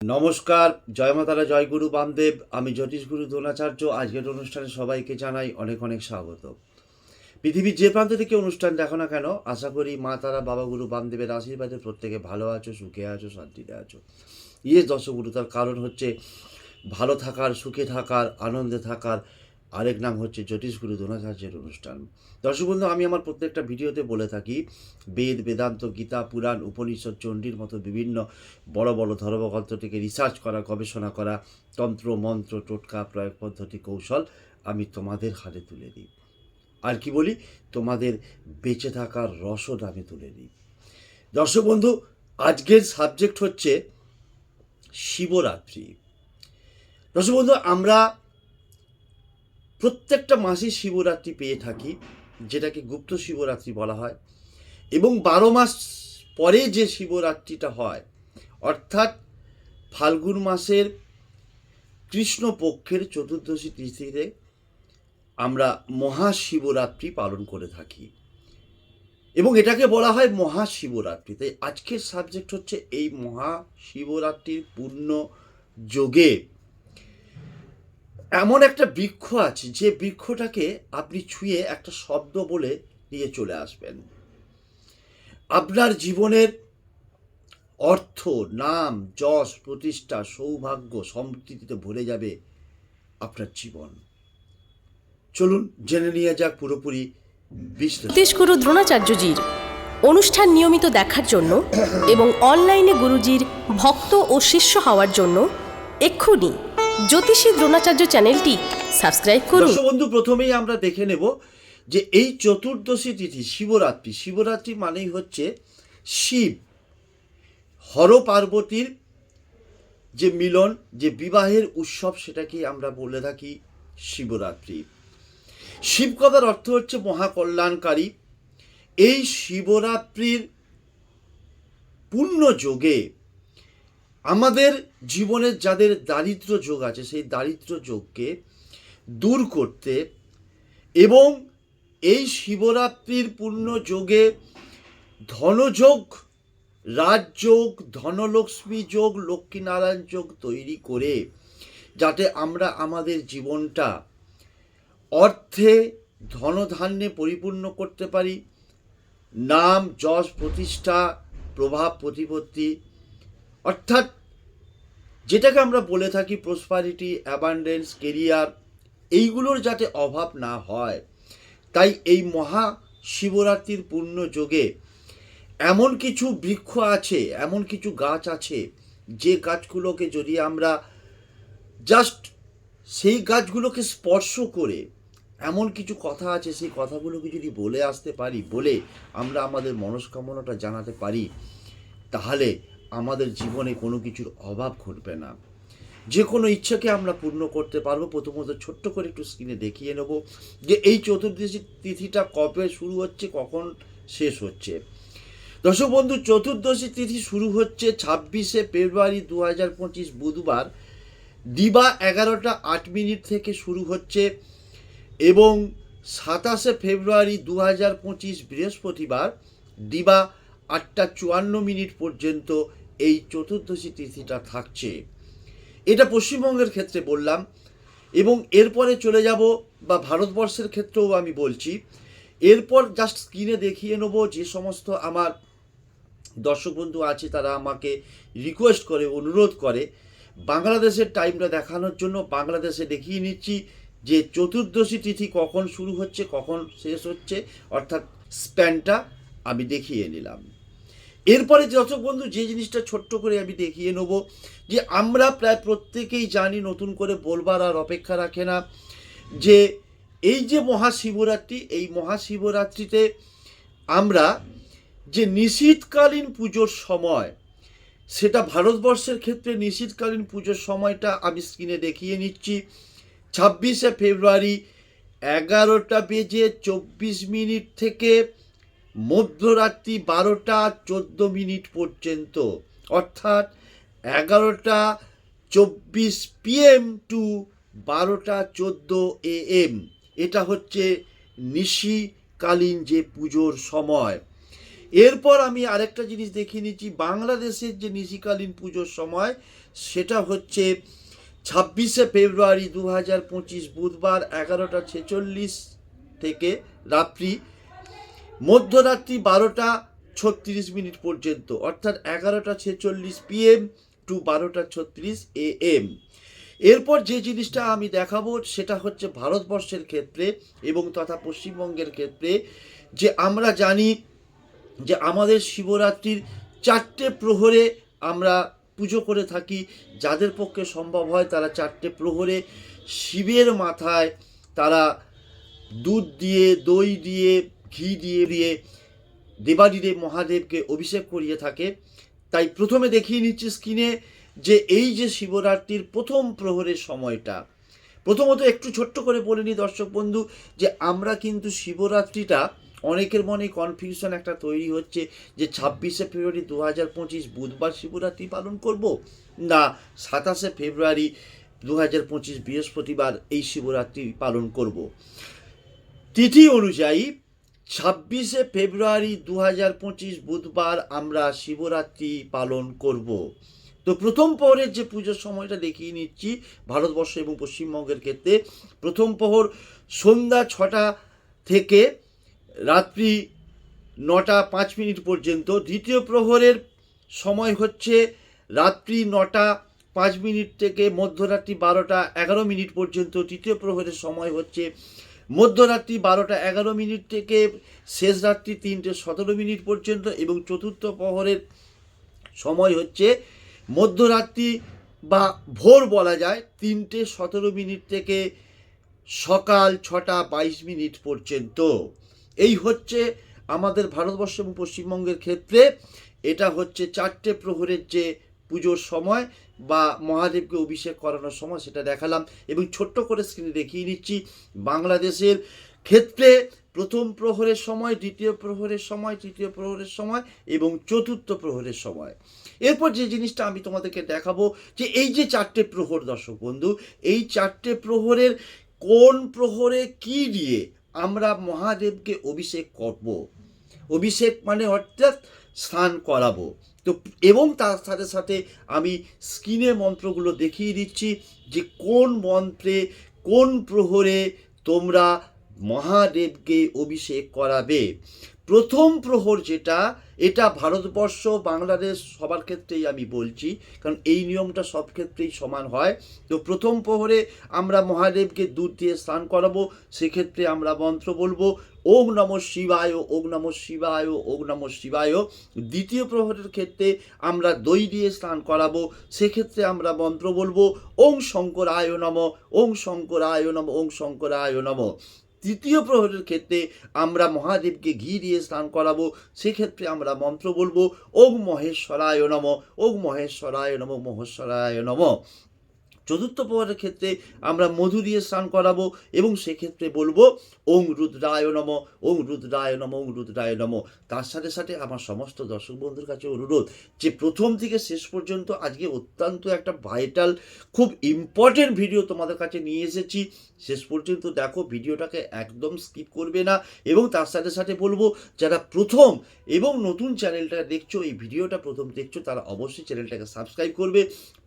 নমস্কার, জয় মাতারা জয় গুরু বামদেব। আমি জ্যোতিষ গুরু দ্রোণাচার্য। আজকের অনুষ্ঠানে সবাইকে জানাই অনেক অনেক স্বাগত। পৃথিবীর যে প্রান্ত থেকে অনুষ্ঠান দেখো না কেন, আশা করি মা তারা, বাবা গুরু বামদেবের আশীর্বাদে প্রত্যেকে ভালো আছো, সুখে আছো, শান্তিতে আছো। ইয়ে দর্শগুরু তার কারণ হচ্ছে ভালো থাকার, সুখে থাকার, আনন্দে থাকার আরেক নাম হচ্ছে জ্যোতিষগুরু দ্রোণাচার্যের অনুষ্ঠান। দর্শক বন্ধু, আমি আমার প্রত্যেকটা ভিডিওতে বলে থাকি, বেদ, বেদান্ত, গীতা, পুরাণ, উপনিষদ, চণ্ডীর মতো বিভিন্ন বড় বড় ধর্মগ্রন্থ থেকে রিসার্চ করা, গবেষণা করা, তন্ত্র, মন্ত্র, টোটকা, প্রয়োগ পদ্ধতি, কৌশল আমি তোমাদের হাতে তুলে দিই। আর কি বলি? তোমাদের বেঁচে থাকার রসদ আমি তুলে দিই। দর্শক বন্ধু, আজকের সাবজেক্ট হচ্ছে শিবরাত্রি। দর্শক বন্ধু, আমরা প্রত্যেকটা মাসে শিবরাত্রি পেয়ে থাকি, যেটাকে গুপ্ত শিবরাত্রি বলা হয়। এবং বারো মাস পরে যে শিবরাত্রিটা হয়, অর্থাৎ ফাল্গুন মাসের কৃষ্ণপক্ষের চতুর্দশী তিথিতে আমরা মহাশিবরাত্রি পালন করে থাকি। এবং এটাকে বলা হয় মহাশিবরাত্রি। তাই আজকের সাবজেক্ট হচ্ছে এই মহাশিবরাত্রির পূর্ণ যোগে এমন একটা বৃক্ষ আছে, যে বৃক্ষটাকে আপনি ছুঁয়ে একটা শব্দ বলে নিয়ে চলে আসবেন। আপনার জীবনের অর্থ, নাম, যশ, প্রতিষ্ঠা, সৌভাগ্য সম্প্রীতিতে ভরে যাবে আপনার জীবন। চলুন জেনে নিয়ে যাক পুরোপুরি বিশ্লেষণ। জ্যোতিষগুরু দ্রোণাচার্যজির অনুষ্ঠান নিয়মিত দেখার জন্য এবং অনলাইনে গুরুজির ভক্ত ও শিষ্য হওয়ার জন্য এক্ষুনি জ্যোতিষী দ্রোণাচার্য চ্যানেলটি সাবস্ক্রাইব করুন। বন্ধু, প্রথমেই আমরা দেখে নেব যে এই চতুর্দশী তিথি, শিবরাত্রি। শিবরাত্রি মানেই হচ্ছে শিব হর পার্বতীর যে মিলন, যে বিবাহের উৎসব সেটাকে আমরা বলে থাকি শিবরাত্রি। শিব কথার অর্থ হচ্ছে মহাকল্যাণকারী। এই শিবরাত্রির পূর্ণ যোগে আমাদের জীবনের যাদের দারিদ্র যোগ আছে, সেই দারিদ্র যোগকে দূর করতে এবং এই শিবরাত্রির পূর্ণ যোগে ধনযোগ, রাজযোগ, ধনলক্ষ্মী যোগ, লক্ষ্মীনারায়ণ যোগ তৈরি করে যাতে আমরা আমাদের জীবনটা অর্থে ধনধান্যে পরিপূর্ণ করতে পারি। নাম, যশ, প্রতিষ্ঠা, প্রভাব, প্রতিপত্তি অর্থাৎ যেটাকে আমরা বলে থাকি প্রসপারিটি অ্যাবান্ডেন্স কেরিয়ার এইগুলোর যাতে অভাব না হয়, তাই এই মহা শিবরাত্রির পূর্ণ যোগে এমন কিছু বৃক্ষ আছে, এমন কিছু গাছ আছে, যে গাছগুলোকে যদি আমরা জাস্ট সেই গাছগুলোকে স্পর্শ করে এমন কিছু কথা আছে, সেই কথাগুলোকে যদি বলে আসতে পারি, বলে আমরা আমাদের মনস্কামনাটা জানাতে পারি, তাহলে আমাদের জীবনে কোনো কিছুর অভাব ঘটবে না। যে কোনো ইচ্ছাকে আমরা পূর্ণ করতে পারব। প্রথমত ছোট্ট করে একটু স্ক্রিনে দেখিয়ে নেব যে এই চতুর্দশী তিথিটা কবে শুরু হচ্ছে, কখন শেষ হচ্ছে। দর্শক বন্ধু, চতুর্দশী তিথি শুরু হচ্ছে ছাব্বিশে ফেব্রুয়ারি দু হাজার পঁচিশ বুধবার। দিবা এগারোটা আট মিনিট থেকে শুরু হচ্ছে এবং সাতাশে ফেব্রুয়ারি দু হাজার পঁচিশ বৃহস্পতিবার দিবা আটটা চুয়ান্ন মিনিট পর্যন্ত এই চতুর্দশী তিথিটা থাকছে। এটা পশ্চিমবঙ্গের ক্ষেত্রে বললাম এবং এরপরে চলে যাব বা ভারতবর্ষের ক্ষেত্রেও আমি বলছি। এরপর জাস্ট স্ক্রিনে দেখিয়ে নেব যে সমস্ত আমার দর্শক বন্ধু আছে, তারা আমাকে রিকোয়েস্ট করে, অনুরোধ করে বাংলাদেশের টাইমটা দেখানোর জন্য। বাংলাদেশে দেখিয়ে নিচ্ছি যে চতুর্দশী তিথি কখন শুরু হচ্ছে, কখন শেষ হচ্ছে, অর্থাৎ স্প্যানটা আমি দেখিয়ে নিলাম। এরপরে দর্শক বন্ধু যে জিনিসটা ছোট্ট করে আমি দেখিয়ে নেব, যে আমরা প্রায় প্রত্যেকেই জানি নতুন করে বলবার আর অপেক্ষা রাখে না, যে এই যে মহাশিবরাত্রি, এই মহাশিবরাত্রিতে আমরা যে নিশীতকালীন পুজোর সময়, সেটা ভারতবর্ষের ক্ষেত্রে নিশীতকালীন পুজোর সময়টা আমি স্ক্রিনে দেখিয়ে নিচ্ছি। ছাব্বিশে ফেব্রুয়ারি এগারোটা বেজে চব্বিশ মিনিট থেকে মধ্যরাত্রি বারোটা চোদ্দ মিনিট পর্যন্ত, অর্থাৎ এগারোটা চব্বিশ পিএম টু বারোটা চোদ্দ এএম এটা হচ্ছে নিশিকালীন যে পুজোর সময়। এরপর আমি আরেকটা জিনিস দেখিয়ে নিচ্ছি, বাংলাদেশের যে নিশিকালীন পুজোর সময়, সেটা হচ্ছে ছাব্বিশে ফেব্রুয়ারি দু হাজার পঁচিশ বুধবার এগারোটা ছেচল্লিশ থেকে রাত্রি মধ্যরাত্রি বারোটা ছত্রিশ মিনিট পর্যন্ত, অর্থাৎ এগারোটা ছেচল্লিশ পিএম টু বারোটা ছত্রিশ এ এম এরপর যে জিনিসটা আমি দেখাবো সেটা হচ্ছে ভারতবর্ষের ক্ষেত্রে এবং তথা পশ্চিমবঙ্গের ক্ষেত্রে যে আমরা জানি যে আমাদের শিবরাত্রির চারটে প্রহরে আমরা পুজো করে থাকি। যাদের পক্ষে সম্ভব হয় তারা চারটে প্রহরে শিবের মাথায় তারা দুধ দিয়ে, দই দিয়ে ঘি দিয়ে দিয়ে দেবাদিদেব মহাদেবকে অভিষেক করিয়ে থাকে। তাই প্রথমে দেখিয়ে নিচ্ছি স্ক্রিনে যে এই যে শিবরাত্রির প্রথম প্রহরের সময়টা, প্রথমত একটু ছোট্ট করে বলে নিই দর্শক বন্ধু, যে আমরা কিন্তু শিবরাত্রিটা অনেকের মনে কনফিউশন একটা তৈরি হচ্ছে যে ছাব্বিশে ফেব্রুয়ারি দু হাজার পঁচিশ বুধবার শিবরাত্রি পালন করব না সাতাশে ফেব্রুয়ারি দু হাজার পঁচিশ বৃহস্পতিবার এই শিবরাত্রি পালন করব। তিথি অনুযায়ী ছাব্বিশে ফেব্রুয়ারি দু হাজার পঁচিশ বুধবার আমরা শিবরাত্রি পালন করব। তো প্রথম প্রহরের যে পুজোর সময়টা দেখিয়ে নিচ্ছি, ভারতবর্ষ এবং পশ্চিমবঙ্গের ক্ষেত্রে প্রথম প্রহর সন্ধ্যা ছটা থেকে রাত্রি নটা পাঁচ মিনিট পর্যন্ত। দ্বিতীয় প্রহরের সময় হচ্ছে রাত্রি নটা পাঁচ মিনিট থেকে মধ্যরাত্রি বারোটা এগারো মিনিট পর্যন্ত। তৃতীয় প্রহরের সময় হচ্ছে মধ্যরাত্রি বারোটা এগারো মিনিট থেকে শেষ রাত্রি তিনটে সতেরো মিনিট পর্যন্ত এবং চতুর্থ প্রহরের সময় হচ্ছে মধ্যরাত্রি বা ভোর বলা যায় তিনটে সতেরো মিনিট থেকে সকাল ছটা বাইশ মিনিট পর্যন্ত। এই হচ্ছে আমাদের ভারতবর্ষ এবং পশ্চিমবঙ্গের ক্ষেত্রে এটা হচ্ছে চারটে প্রহরের যে পুজোর সময় বা মহাদেবকে অভিষেক করানোর সময় সেটা দেখালাম এবং ছোট্ট করে স্ক্রিনে দেখিয়ে নিচ্ছি বাংলাদেশের ক্ষেত্রে প্রথম প্রহরের সময়, দ্বিতীয় প্রহরের সময়, তৃতীয় প্রহরের সময় এবং চতুর্থ প্রহরের সময়। এরপর যে জিনিসটা আমি তোমাদেরকে দেখাবো যে এই যে চারটে প্রহর দর্শক বন্ধু, এই চারটে প্রহরের কোন প্রহরে কি দিয়ে আমরা মহাদেবকে অভিষেক করব? অভিষেক মানে অর্থাৎ স্নান করাবো। তো এবং তার সাথে সাথে আমি স্ক্রিনে মন্ত্রগুলো দেখিয়ে দিচ্ছি যে কোন মন্ত্রে কোন প্রহরে তোমরা মহাদেবকে অভিষেক করাবে। প্রথম প্রহর যেটা এটা ভারতবর্ষ, বাংলাদেশ সবার ক্ষেত্রেই আমি বলছি, কারণ এই নিয়মটা সব ক্ষেত্রেই সমান হয়। তো প্রথম প্রহরে আমরা মহাদেবকে দুধ দিয়ে স্নান করাবো, সেক্ষেত্রে আমরা মন্ত্র বলব, ওম নম শিবায়, ওম নম শিবায়, ওম নম শিবায়। দ্বিতীয় প্রহরের ক্ষেত্রে আমরা দই দিয়ে স্নান করাবো, সেক্ষেত্রে আমরা মন্ত্র বলব ওং শঙ্করায় নম ওং শঙ্করায় নম ওং শঙ্করায় নম। তৃতীয় প্রহরের ক্ষেত্রে আমরা মহাদেবকে ঘি দিয়ে স্নান করাবো, সেক্ষেত্রে আমরা মন্ত্র বলব, ওং মহেশ্বরায় নম, ওং মহেশ্বরায় নম মহেশ্বরায় নম। চতুর্থ প্রহরের ক্ষেত্রে আমরা মধু দিয়ে স্নান করাবো এবং সেক্ষেত্রে বলব, ওং রুদ্রায় নম, ওং রুদ্রায় নম, ওং রুদ্রায় নম। তার সাথে সাথে আমার সমস্ত দর্শক বন্ধুর কাছে অনুরোধ যে প্রথম থেকে শেষ পর্যন্ত আজকে অত্যন্ত একটা ভাইটাল খুব ইম্পর্টেন্ট ভিডিও তোমাদের কাছে নিয়ে এসেছি। শেষ পর্যন্ত দেখো ভিডিওটাকে একদম স্কিপ করবে না। এবং তার সাথে সাথে বলব, যারা প্রথম এবং নতুন চ্যানেলটা দেখছ, এই ভিডিওটা প্রথম দেখছ, তারা অবশ্যই চ্যানেলটাকে সাবস্ক্রাইব করবে,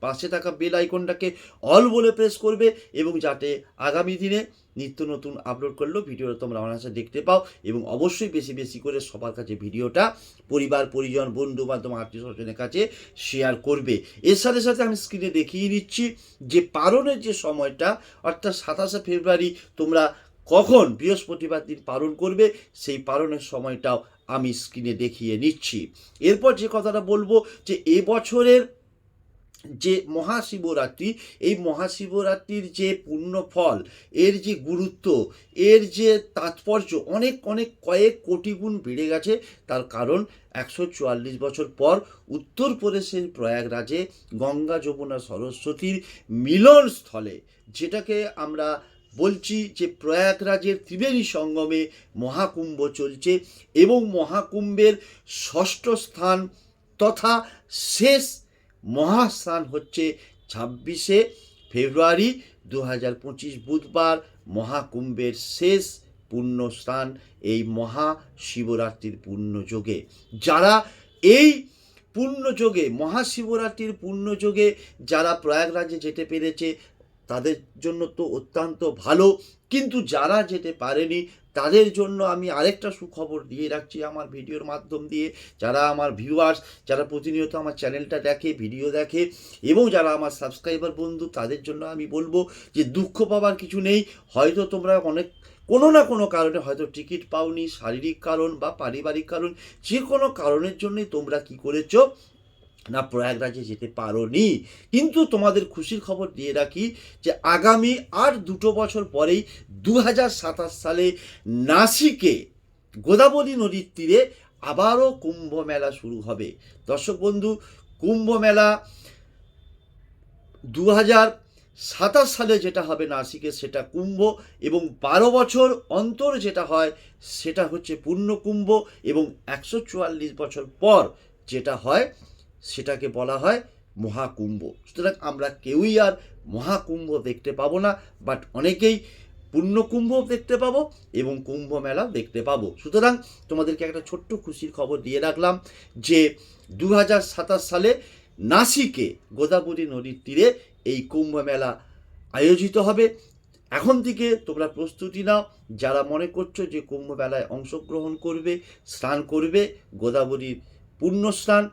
পাশে থাকা বেল আইকনটাকে অল বলে প্রেস করবে এবং যাতে আগামী দিনে নিত্য নতুন আপলোড করলেও ভিডিওটা তোমরা অনায়াসে দেখতে পাও এবং অবশ্যই বেশি বেশি করে সবার কাছে ভিডিওটা পরিবার, পরিজন বন্ধু বান্ধব আত্মীয় স্বজনের কাছে শেয়ার করবে। এর সাথে সাথে আমি স্ক্রিনে দেখিয়ে দিচ্ছি যে পালনের যে সময়টা, অর্থাৎ সাতাশে ফেব্রুয়ারি তোমরা কখন বৃহস্পতিবার দিন পালন করবে, সেই পালনের সময়টাও আমি স্ক্রিনে দেখিয়ে নিচ্ছি। এরপর যে কথাটা বলব যে এবছরের যে মহাশিবরাত্রি, এই মহাশিবরাত্রির যে পুণ্য ফল এর যে গুরুত্ব, এর যে তাৎপর্য, অনেক অনেক কয়েক কোটি গুণ বেড়ে গেছে। তার কারণ একশো চুয়াল্লিশ বছর পর উত্তরপ্রদেশের প্রয়াগরাজে গঙ্গা যমুনা সরস্বতীর মিলন স্থলে, যেটাকে আমরা বলছি যে প্রয়াগরাজের ত্রিবেণী সঙ্গমে মহাকুম্ভ চলছে এবং মহাকুম্ভের ষষ্ঠ স্থান তথা শেষ মহাস্নান হচ্ছে ছাব্বিশে ফেব্রুয়ারি দু হাজার পঁচিশ বুধবার মহাকুম্ভের শেষ পূর্ণ স্থান এই মহা শিবরাত্রির পূর্ণ যোগে যারা এই পূর্ণযোগে মহাশিবরাত্রির পূর্ণযোগে যারা প্রয়াগরাজে যেতে পেরেছে, তাদের জন্য তো অত্যন্ত ভালো। কিন্তু যারা যেতে পারেনি তাদের জন্য আমি আরেকটা সুখবর দিয়ে রাখছি আমার ভিডিওর মাধ্যম দিয়ে। যারা আমার ভিউয়ার্স যারা প্রতিনিয়ত আমার চ্যানেলটা দেখে ভিডিও দেখে, এবং যারা আমার সাবস্ক্রাইবার বন্ধু, তাদের জন্য আমি বলব যে দুঃখ পাওয়ার কিছু নেই। হয়তো তোমরা অনেক, কোনো না কোনো কারণে হয়তো টিকিট পাওনি, শারীরিক কারণ বা পারিবারিক কারণ, যে কোনো কারণের জন্যই তোমরা কি করেছ না প্রয়াগরাজে যেতে পারোনি। কিন্তু তোমাদের খুশির খবর দিয়ে রাখি যে আগামী আর দুটো বছর পরেই দু হাজার সাতাশ সালে নাসিকে গোদাবরী নদীর তীরে আবারও কুম্ভ মেলা শুরু হবে। দর্শক বন্ধু কুম্ভ মেলা দু সাতাশ সালে যেটা হবে নাসিকে, সেটা কুম্ভ এবং বারো বছর অন্তর যেটা হয়, সেটা হচ্ছে পূর্ণ কুম্ভ এবং একশো চুয়াল্লিশ বছর পর যেটা হয় সেটাকে বলা হয় মহাকুম্ভ। সুতরাং আমরা কেউই আর মহাকুম্ভ দেখতে পাবো না বাট অনেকেই পূর্ণকুম্ভ দেখতে পাবো এবং কুম্ভ মেলাও দেখতে পাবো। সুতরাং তোমাদেরকে একটা ছোট্ট খুশির খবর দিয়ে রাখলাম যে দু হাজার সাতাশ সালে নাসিকে গোদাবরী নদীর তীরে এই কুম্ভ মেলা আয়োজিত হবে। এখন থেকে তোমরা প্রস্তুতি নাও, যারা মনে করছ যে কুম্ভ মেলায় অংশগ্রহণ করবে, স্নান করবে, গোদাবরীর পুণ্য স্নান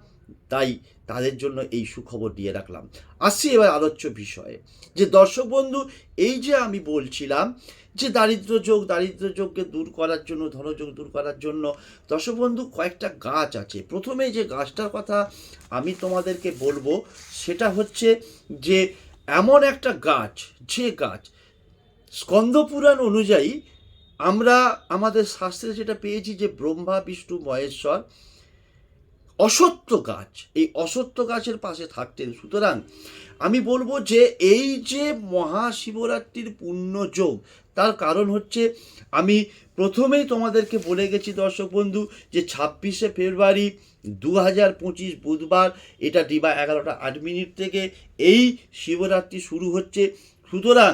তাই তাদের জন্য এই সুখবর দিয়ে রাখলাম। আসছি এবার আলোচ্য বিষয়ে। যে দর্শক বন্ধু, এই যে আমি বলছিলাম যে দারিদ্র যোগ, দারিদ্র যোগকে দূর করার জন্য, ধনযোগ দূর করার জন্য, দর্শক বন্ধু, কয়েকটা গাছ আছে। প্রথমে যে গাছটার কথা আমি তোমাদেরকে বলব, সেটা হচ্ছে যে এমন একটা গাছ, যে গাছ স্কন্দপুরাণ অনুযায়ী আমরা, আমাদের শাস্ত্রে যেটা পেয়েছি যে ব্রহ্মা, বিষ্ণু, মহেশ্বর অসত্য গাছ, এই অসত্য গাছের পাশে থাকতেন। সুতরাং আমি বলব যে এই যে মহাশিবরাত্রির পূর্ণ যোগ তার কারণ হচ্ছে আমি প্রথমেই তোমাদেরকে বলে গেছি দর্শক বন্ধু যে ছাব্বিশে ফেব্রুয়ারি দু হাজার পঁচিশ বুধবার, এটা দিবা এগারোটা আট মিনিট থেকে এই শিবরাত্রি শুরু হচ্ছে। সুতরাং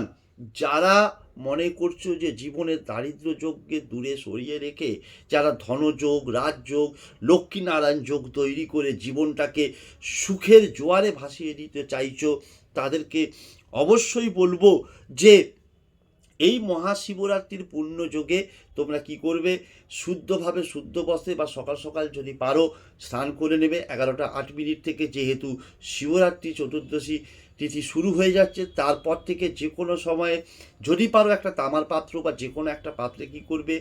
যারা মনে করছ যে জীবনের দারিদ্র যোগকে দূরে সরিয়ে রেখে যারা ধনযোগ, রাজযোগ, লক্ষ্মীনারায়ণ যোগ তৈরি করে জীবনটাকে সুখের জোয়ারে ভাসিয়ে দিতে চাইছো, তাদেরকে অবশ্যই বলব যে এই মহাশিবরাত্রির পূর্ণ যোগে তোমরা কি করবে? শুদ্ধভাবে শুদ্ধ বস্ত্রে বা সকাল সকাল যদি পারো, স্নান করে নেবে। এগারোটা আট মিনিট থেকে যেহেতু শিবরাত্রি চতুর্দশী তিথি শুরু হয়ে যাচ্ছে, তারপর থেকে যে কোনো সময়ে যদি পারো একটা তামার পাত্র বা যে কোনো একটা পাত্রে কি করবে?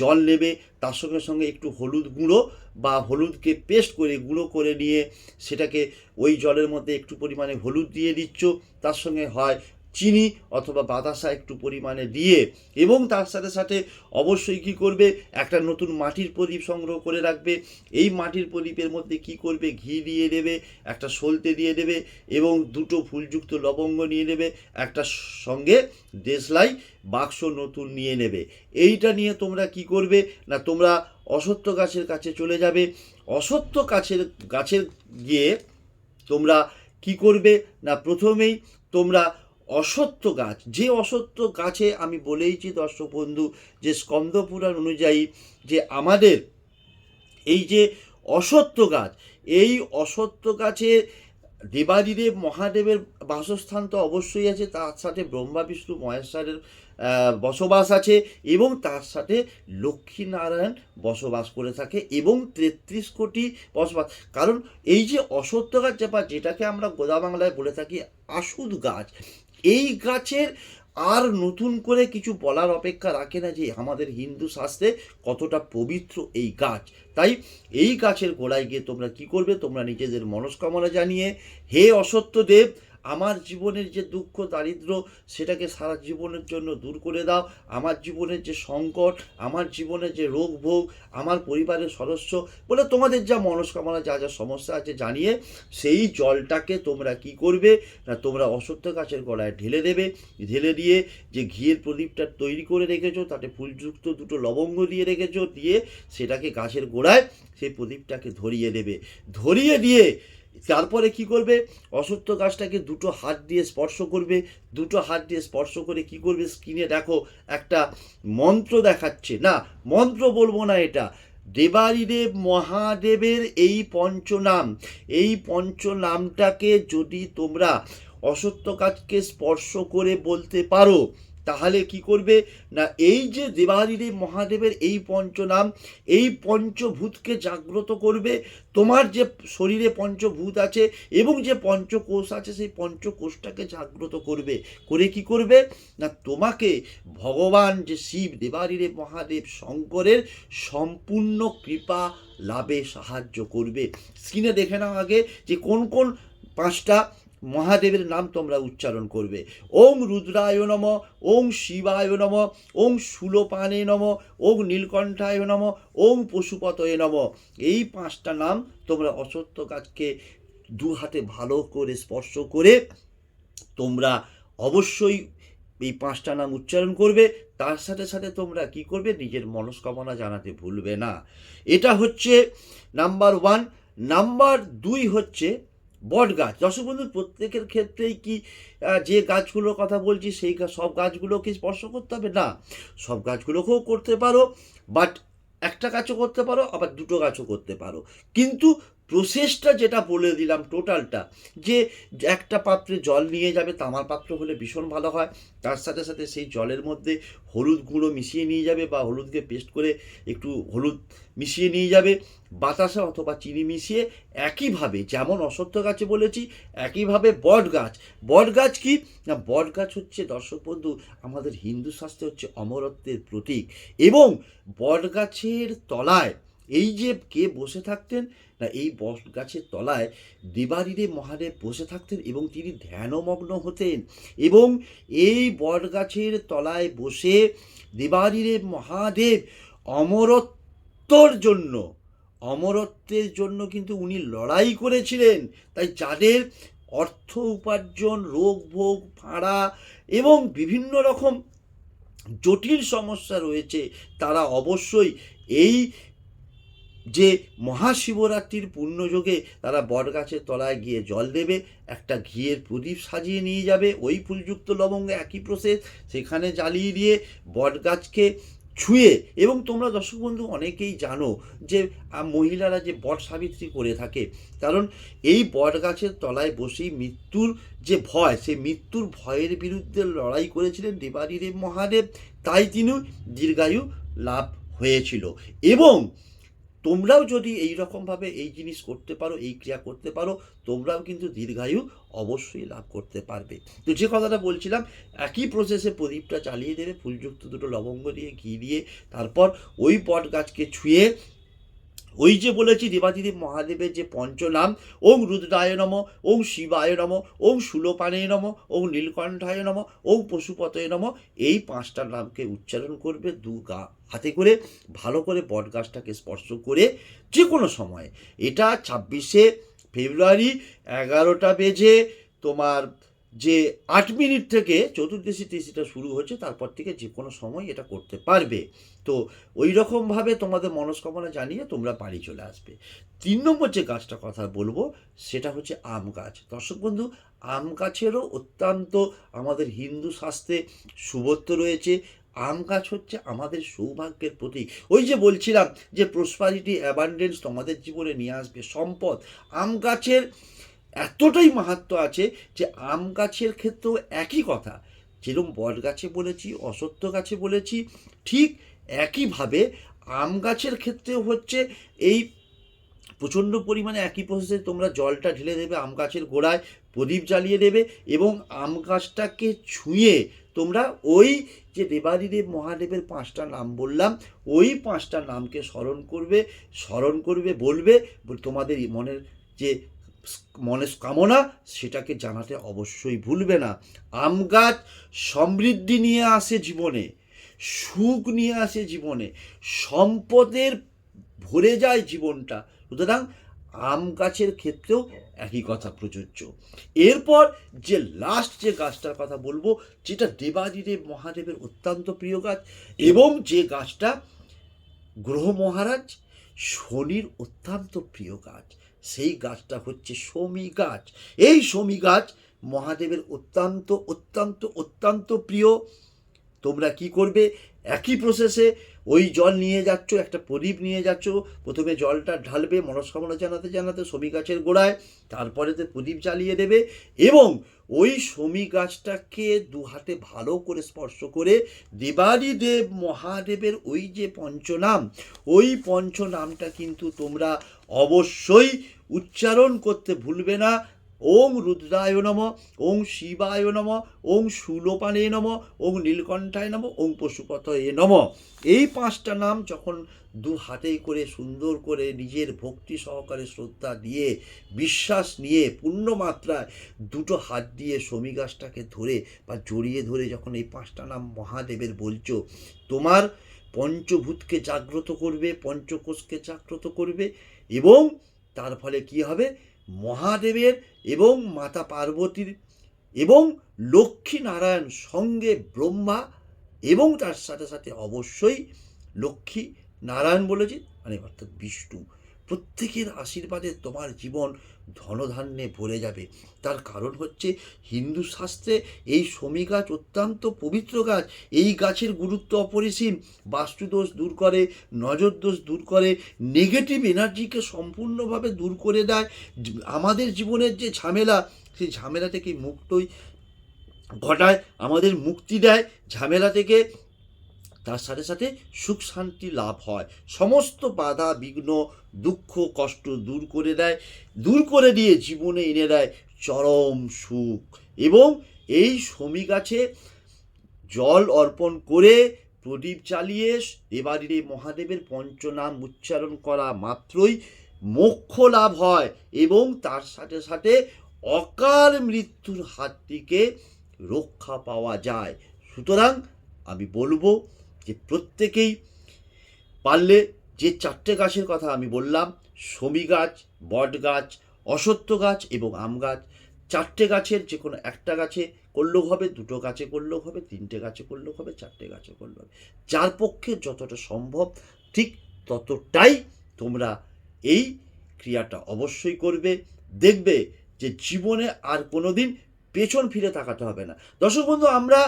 জল নেবে, তার সঙ্গে সঙ্গে একটু হলুদ গুঁড়ো বা হলুদকে পেস্ট করে, গুঁড়ো করে নিয়ে সেটাকে ওই জলের মধ্যে একটু পরিমাণে হলুদ দিয়ে দিচ্ছ। তার সঙ্গে হয় চিনি অথবা বাতাসা একটু পরিমাণে দিয়ে এবং তার সাথে সাথে অবশ্যই কি করবে? একটা নতুন মাটির প্রদীপ সংগ্রহ করে রাখবে। এই মাটির প্রদীপের মধ্যে কি করবে? ঘি দিয়ে দেবে, একটা সলতে দিয়ে দেবে এবং দুটো ফুলযুক্ত লবঙ্গ নিয়ে নেবে, একটা সঙ্গে দেশলাই বাক্স নতুন নিয়ে নেবে। এইটা নিয়ে তোমরা কি করবে? না, তোমরা অসত্য গাছের কাছে চলে যাবে। অসত্য গাছের গাছের গিয়ে তোমরা কি করবে? না, প্রথমেই তোমরা অসত্য গাছ, যে অসত্য গাছে আমি বলেইছি দর্শক বন্ধু, যে স্কন্দপুরাণ অনুযায়ী যে আমাদের এই যে অসত্য গাছ, এই অসত্য গাছে দেবাদিদেব মহাদেবের বাসস্থান তো অবশ্যই আছে, তার সাথে ব্রহ্মা, বিষ্ণু, মহেশ্বরের বসবাস আছে এবং তার সাথে লক্ষ্মীনারায়ণ বসবাস করে থাকে এবং তেত্রিশ কোটি বসবাস। কারণ এই যে অসত্য গাছ যেটাকে আমরা গোদা বাংলায় বলে থাকি আসুদ গাছ এই গাছের আর নতুন করে কিছু বলার অপেক্ষা রাখে না যে আমাদের হিন্দু শাস্ত্রে কতটা পবিত্র এই গাছ। তাই এই গাছের গোড়ায় গিয়ে তোমরা কি করবে? তোমরা নিজেদের মনস্কামনা জানিয়ে, হে অসত্যদেব আমার জীবনের যে দুঃখ দারিদ্র, সেটাকে সারা জীবনের জন্য দূর করে দাও। আমার জীবনের যে সংকট, আমার জীবনের যে রোগ ভোগ আমার পরিবারের সদস্য, বলে তোমাদের যা মনস্কামনা, যা যা সমস্যা আছে জানিয়ে সেই জলটাকে তোমরা কি করবে? না, তোমরা অসত্য গাছের গলায় ঢেলে দেবে। ঢেলে দিয়ে যে ঘিয়ের প্রদীপটা তৈরি করে রেখেছো, তাতে ফুলযুক্ত দুটো লবঙ্গ দিয়ে রেখেছো, দিয়ে সেটাকে গাছের গোড়ায় সেই প্রদীপটাকে ধরিয়ে দেবে। ধরিয়ে দিয়ে তারপরে কি করবে? অসত্য গাছটাকে দুটো হাত দিয়ে স্পর্শ করবে। দুটো হাত দিয়ে স্পর্শ করে কি করবে? স্ক্রিনে দেখো, একটা মন্ত্র দেখাচ্ছে। না, মন্ত্র বলব না এটা। দেবারিদেব মহাদেবের এই পঞ্চনাম, এই পঞ্চনামটাকে যদি তোমরা অসত্য গাছকে স্পর্শ করে বলতে পারো তাহলে কি করবে? না, এই যে দেবাদিদেব মহাদেবের এই পঞ্চনাম, এই পঞ্চভূতকে জাগ্রত করবে। তোমার যে শরীরে পঞ্চভূত আছে এবং যে পঞ্চকোষ আছে, সেই পঞ্চকোষটাকে জাগ্রত করবে। করে কি করবে? না, তোমাকে ভগবান যে শিব দেবাদিদেব মহাদেব শঙ্করের সম্পূর্ণ কৃপা, লাভে সাহায্য করবে। স্ক্রিনে দেখে নাও আগে যে কোন কোন পাঁচটা মহাদেবের নাম তোমরা উচ্চারণ করবে। ওং রুদ্রায় নম, ওং শিবায় নম, ওং সুলোপানে নম, ওং নীলকণ্ঠায় নম, ওং পশুপতয়ে নম। এই পাঁচটা নাম তোমরা অসত্য গাছকে দু হাতে ভালো করে স্পর্শ করে তোমরা অবশ্যই এই পাঁচটা নাম উচ্চারণ করবে। তার সাথে সাথে তোমরা কি করবে? নিজের মনস্কামনা জানাতে ভুলবে না। এটা হচ্ছে নাম্বার ওয়ান নাম্বার দুই হচ্ছে বট গাছ। দর্শক বন্ধু, প্রত্যেকের ক্ষেত্রেই কি যে গাছগুলোর কথা বলছি, সেই সব গাছগুলোকে স্পর্শ করতে হবে? না। সব গাছগুলোকেও করতে পারো বাট একটা গাছও করতে পারো, আবার দুটো গাছও করতে পারো। কিন্তু প্রসেসটা যেটা বলে দিলাম টোটালটা যে একটা পাত্রে জল নিয়ে যাবে, তামার পাত্র হলে ভীষণ ভালো হয়। তার সাথে সাথে সেই জলের মধ্যে হলুদ গুঁড়ো মিশিয়ে নিয়ে যাবে বা হলুদকে পেস্ট করে একটু হলুদ মিশিয়ে নিয়ে যাবে, বাতাসা অথবা চিনি মিশিয়ে একইভাবে, যেমন অসত্য গাছে বলেছি, একইভাবে বট গাছ। বট গাছ কি? না, বট গাছ হচ্ছে দর্শক বন্ধু, আমাদের হিন্দু শাস্ত্রে হচ্ছে অমরত্বের প্রতীক এবং বট গাছের তলায় এই যে কে বসে থাকতেন না এই বট গাছের তলায় দেবারিরে মহাদেব বসে থাকতেন এবং তিনি ধ্যানমগ্ন হতেন এবং এই বট গাছের তলায় বসে দেবারিরে মহাদেব অমরত্বর জন্য, অমরত্বের জন্য কিন্তু উনি লড়াই করেছিলেন। তাই যাদের অর্থ উপার্জন, রোগ, ভোগ ভাড়া এবং বিভিন্ন রকম জটিল সমস্যা রয়েছে, তারা অবশ্যই এই যে মহাশিবরাত্রির পুণ্যযোগে তারা বটগাছের তলায় গিয়ে জল দেবে, একটা ঘিয়ের প্রদীপ সাজিয়ে নিয়ে যাবে, ওই ফুলযুক্ত লবঙ্গ একই প্রসেস সেখানে জ্বালিয়ে দিয়ে বটগাছকে ছুঁয়ে, এবং তোমরা দর্শক বন্ধু অনেকেই জানো যে মহিলারা যে বট সাবিত্রী করে থাকে, কারণ এই বট গাছের তলায় বসেই মৃত্যুর যে ভয়, সেই মৃত্যুর ভয়ের বিরুদ্ধে লড়াই করেছিলেন দেবাদিদেব মহাদেব, তাই তিনি দীর্ঘায়ু লাভ হয়েছিল। এবং তোমরাও যদি এই রকমভাবে এই জিনিস করতে পারো, এই ক্রিয়া করতে পারো, তোমরাও কিন্তু দীর্ঘায়ু অবশ্যই লাভ করতে পারবে। তো যে কথাটা বলছিলাম, একই প্রসেসে প্রদীপটা চালিয়ে দেবে, ফুলযুক্ত দুটো লবঙ্গ দিয়ে, ঘি দিয়ে, তারপর ওই পট গাছকে ছুঁয়ে ওই যে বলেছি দেবাদিদেব মহাদেবের যে পঞ্চনাম, ওং রুদ্রায় নম, ওং শিবায় নম, ওং সুলোপানে নম, ওং নীলকণ্ঠায় নম, ওং পশুপতয় নম, এই পাঁচটা নামকে উচ্চারণ করবে দু গা হাতে করে, ভালো করে বট গাছটাকে স্পর্শ করে যে কোনো সময়। এটা ছাব্বিশে ফেব্রুয়ারি, এগারোটা বেজে তোমার যে আট মিনিট থেকে চতুর্দশী তিথিটা শুরু হচ্ছে তারপর থেকে যে কোনো সময় এটা করতে পারবে। তো ওই রকমভাবে তোমাদের মনস্কামনা জানিয়ে তোমরা বাড়ি চলে আসবে। তিন নম্বর যে গাছটা কথা বলব, সেটা হচ্ছে আম গাছ। দর্শক বন্ধু, আম গাছেরও অত্যন্ত আমাদের হিন্দু শাস্ত্রে শুভত্ব রয়েছে। আম গাছ হচ্ছে আমাদের সৌভাগ্যের প্রতীক। ওই যে বলছিলাম যে প্রসপারিটি অ্যাবান্ডেন্স তোমাদের জীবনে নিয়ে আসবে সম্পদ। আম গাছের এতটাই মাহাত্ম আছে যে আম গাছের ক্ষেত্রেও একই কথা। যেরকম বট গাছে বলেছি অসত্য গাছে বলেছি, ঠিক একইভাবে আম গাছের ক্ষেত্রেও হচ্ছে এই প্রচণ্ড পরিমাণে একই প্রসেসে তোমরা জলটা ঢেলে দেবে আম গাছের গোড়ায়, প্রদীপ জ্বালিয়ে দেবে এবং আম গাছটাকে ছুঁয়ে তোমরা ওই যে দেবাদিদেব মহাদেবের পাঁচটা নাম বললাম, ওই পাঁচটা নামকে স্মরণ করবে স্মরণ করবে, বলবে তোমাদের মনের যে মনের কামনা, সেটাকে জানাতে অবশ্যই ভুলবে না। আম গাছ সমৃদ্ধি নিয়ে আসে জীবনে, সুখ নিয়ে আসে জীবনে, সম্পদের ভরে যায় জীবনটা। সুতরাং আম গাছের ক্ষেত্রেও একই কথা প্রযোজ্য। এরপর যে লাস্ট যে গাছটার কথা বলব, যেটা দেবাদিদেব মহাদেবের অত্যন্ত প্রিয় গাছ, এবং যে গাছটা গ্রহ মহারাজ শনির অত্যন্ত প্রিয় গাছ। সেই গাছটা হচ্ছে শমী গাছ। এই শমী গাছ মহাদেবের অত্যন্ত অত্যন্ত অত্যন্ত প্রিয়। তোমরা কি করবে? একই প্রসেসে ওই জল নিয়ে যাচ্ছ, একটা প্রদীপ নিয়ে যাচ্ছ, প্রথমে জলটা ঢালবে, মনস্কামনা জানাতে জানাতে শমী গাছের গোড়ায় তারপরে তো প্রদীপ জ্বালিয়ে দেবে এবং ওই শমী গাছটাকে দু হাতে ভালো করে স্পর্শ করে দেবারি দেব মহাদেবের ওই যে পঞ্চনাম, ওই পঞ্চনামটা কিন্তু তোমরা অবশ্যই উচ্চারণ করতে ভুলবে না। ওং রুদ্রায় নম ওং শিবায় নম ওং শূলপানে নম ওং নীলকণ্ঠায় নম ওং পশুপতয়ে নম। এই পাঁচটা নাম যখন দু হাতেই করে সুন্দর করে নিজের ভক্তি সহকারে শ্রদ্ধা দিয়ে, বিশ্বাস নিয়ে, পূর্ণ মাত্রায় দুটো হাত দিয়ে শমী গাছটাকে ধরে বা জড়িয়ে ধরে যখন এই পাঁচটা নাম মহাদেবের বলছো, তোমার পঞ্চভূতকে জাগ্রত করবে, পঞ্চকোষকে জাগ্রত করবে এবং তার ফলে কি হবে? মহাদেবের এবং মাতা পার্বতীর এবং লক্ষ্মী নারায়ণ সঙ্গে ব্রহ্মা এবং তার সাথে সাথে অবশ্যই লক্ষ্মী নারায়ণ বলেছি মানে অর্থাৎ বিষ্ণু। প্রত্যেকের আশীর্বাদে তোমার জীবন ধনধান্যে ভরে যাবে। তার কারণ হচ্ছে হিন্দু শাস্ত্রে এই শমী গাছ অত্যন্ত পবিত্র গাছ। এই গাছের গুরুত্ব অপরিসীম। বাস্তুদোষ দূর করে নজর দোষ দূর করে নেগেটিভ এনার্জিকে সম্পূর্ণভাবে দূর করে দেয়। আমাদের জীবনের যে ঝামেলা, সেই ঝামেলা থেকে মুক্তই ঘটায়, আমাদের মুক্তি দেয়। ঝামেলা থেকে তার সাথে সাথে সুখ শান্তি লাভ হয়। সমস্ত বাধা, বিঘ্ন, দুঃখ, কষ্ট দূর করে দেয়, দূর করে দিয়ে জীবনে এনে দেয় চরম সুখ। এবং এই শমী গাছে জল অর্পণ করে প্রদীপ চালিয়ে দেবাদিরে মহাদেবের পঞ্চনাম উচ্চারণ করা মাত্রই মোক্ষ লাভ হয় এবং তার সাথে সাথে অকাল মৃত্যুর হাত থেকে রক্ষা পাওয়া যায়। সুতরাং আমি বলব যে প্রত্যেকেই পারলে যে চারটে গাছের কথা আমি বললাম শমী গাছ, বট গাছ অসত্য গাছ এবং আম গাছ, চারটে গাছের যে কোনো একটা গাছে করলেও হবে, দুটো গাছে করলেও হবে, তিনটে গাছে করলেও হবে, চারটে গাছে করলেও হবে। যার পক্ষে যতটা সম্ভব ঠিক ততটাই তোমরা এই ক্রিয়াটা অবশ্যই করবে, দেখবে যে জীবনে আর কোনোদিন পেছন ফিরে তাকাতে হবে না। দর্শক বন্ধু, আমরা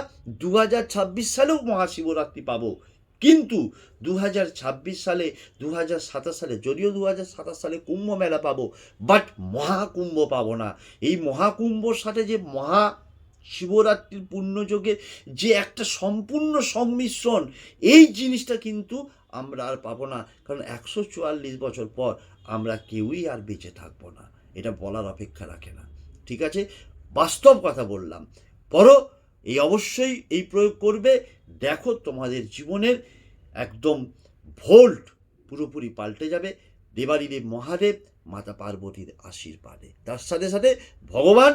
দু হাজার ছাব্বিশ সালেও মহাশিবরাত্রি পাবো। কিন্তু দু হাজার ছাব্বিশ সালে দু হাজার সাতাশ সালে, যদিও দু হাজার সাতাশ সালে কুম্ভ মেলা পাবো বাট মহাকুম্ভ পাবো না। এই মহাকুম্ভর সাথে যে মহা শিবরাত্রির পুণ্যযোগে যে একটা সম্পূর্ণ সংমিশ্রণ এই জিনিসটা কিন্তু আমরা আর পাবো না। কারণ একশো চুয়াল্লিশ বছর পর আমরা কেউই আর বেঁচে থাকব না। এটা বলার অপেক্ষা রাখে না। ঠিক আছে? বাস্তব কথা বললাম। পরও এই অবশ্যই এই প্রয়োগ করবে। দেখো তোমাদের জীবনের একদম ভোল্ট পুরোপুরি পাল্টে যাবে। দেবাদিদেব মহাদেব, মাতা পার্বতীর আশীর্বাদে। তার সাথে সাথে ভগবান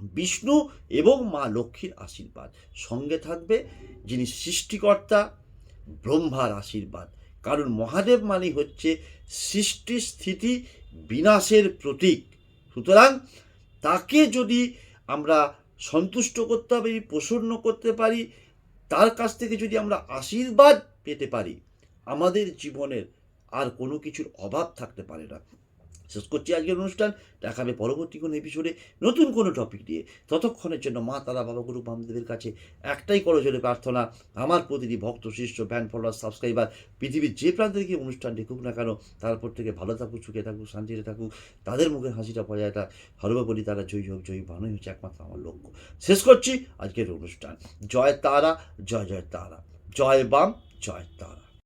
বিষ্ণু এবং মা লক্ষ্মীর আশীর্বাদ সঙ্গে থাকবে, যিনি সৃষ্টিকর্তা, ব্রহ্মার আশীর্বাদ। কারণ মহাদেব মানে হচ্ছে সৃষ্টি স্থিতি বিনাশের প্রতীক। সুতরাং তাকে যদি আমরা সন্তুষ্ট করতে পারি, প্রসন্ন করতে পারি, তার কাছ থেকে যদি আমরা আশীর্বাদ পেতে পারি, আমাদের জীবনের আর কোনো কিছুর অভাব থাকতে পারে না। শেষ করছি আজকের অনুষ্ঠান। দেখাবে পরবর্তী কোনো এপিসোডে নতুন কোনো টপিক নিয়ে। ততক্ষণের জন্য মা, তারা, বাবা, গুরু বামদেবের কাছে একটাই করজোরে প্রার্থনা, আমার প্রতিটি ভক্ত, শিষ্য ফ্যান ফলোয়ার সাবস্ক্রাইবার পৃথিবীর যে প্রান্ত থেকে অনুষ্ঠান দেখুক না কেন তারপর থেকে ভালো থাকুক, সুখে থাকুক, শান্তিতে থাকুক, তাদের মুখে হাসিটা বজায় থাক সর্বোপরি তারা জয়ী হোক, জয়ী বানোই হচ্ছে একমাত্র আমার লক্ষ্য। শেষ করছি আজকের অনুষ্ঠান। জয় তারা, জয় জয় তারা। জয় বাম, জয় তারা।